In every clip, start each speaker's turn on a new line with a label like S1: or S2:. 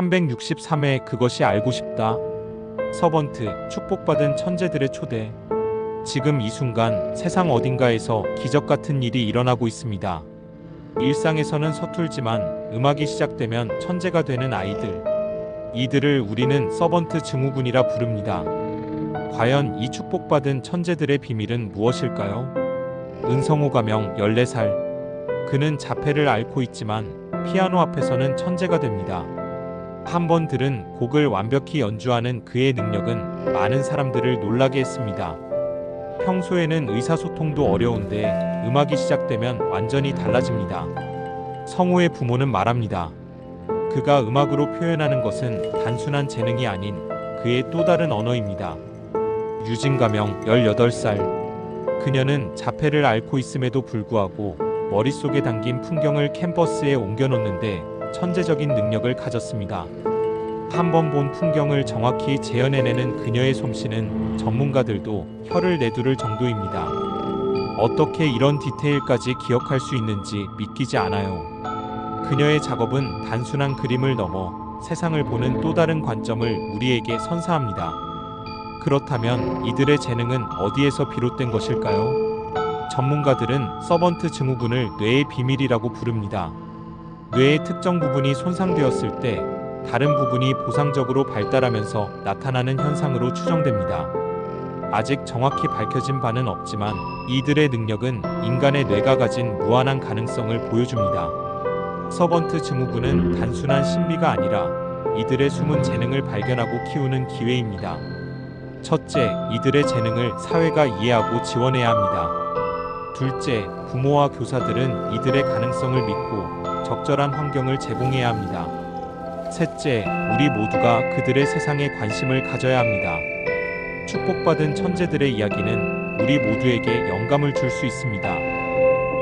S1: 363회 그것이 알고 싶다. 서번트 축복받은 천재들의 초대. 지금 이 순간 세상 어딘가에서 기적 같은 일이 일어나고 있습니다. 일상에서는 서툴지만 음악이 시작되면 천재가 되는 아이들. 이들을 우리는 서번트 증후군이라 부릅니다. 과연 이 축복받은 천재들의 비밀은 무엇일까요? 은성호 가명 14살. 그는 자폐를 앓고 있지만 피아노 앞에서는 천재가 됩니다. 한번 들은 곡을 완벽히 연주하는 그의 능력은 많은 사람들을 놀라게 했습니다. 평소에는 의사소통도 어려운데 음악이 시작되면 완전히 달라집니다. 성우의 부모는 말합니다. 그가 음악으로 표현하는 것은 단순한 재능이 아닌 그의 또 다른 언어입니다. 유진 가명 18살. 그녀는 자폐를 앓고 있음에도 불구하고 머릿속에 담긴 풍경을 캔버스에 옮겨놓는데 천재적인 능력을 가졌습니다. 한 번 본 풍경을 정확히 재현해내는 그녀의 솜씨는 전문가들도 혀를 내두를 정도입니다. 어떻게 이런 디테일까지 기억할 수 있는지 믿기지 않아요. 그녀의 작업은 단순한 그림을 넘어 세상을 보는 또 다른 관점을 우리에게 선사합니다. 그렇다면 이들의 재능은 어디에서 비롯된 것일까요? 전문가들은 서번트 증후군을 뇌의 비밀이라고 부릅니다. 뇌의 특정 부분이 손상되었을 때 다른 부분이 보상적으로 발달하면서 나타나는 현상으로 추정됩니다. 아직 정확히 밝혀진 바는 없지만 이들의 능력은 인간의 뇌가 가진 무한한 가능성을 보여줍니다. 서번트 증후군은 단순한 신비가 아니라 이들의 숨은 재능을 발견하고 키우는 기회입니다. 첫째, 이들의 재능을 사회가 이해하고 지원해야 합니다. 둘째, 부모와 교사들은 이들의 가능성을 믿고 적절한 환경을 제공해야 합니다. 셋째, 우리 모두가 그들의 세상에 관심을 가져야 합니다. 축복받은 천재들의 이야기는 우리 모두에게 영감을 줄 수 있습니다.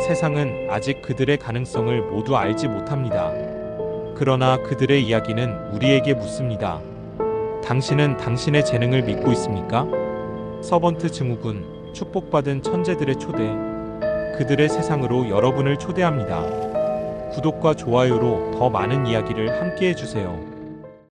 S1: 세상은 아직 그들의 가능성을 모두 알지 못합니다. 그러나 그들의 이야기는 우리에게 묻습니다. 당신은 당신의 재능을 믿고 있습니까? 서번트 증후군, 축복받은 천재들의 초대. 그들의 세상으로 여러분을 초대합니다. 구독과 좋아요로 더 많은 이야기를 함께 해주세요.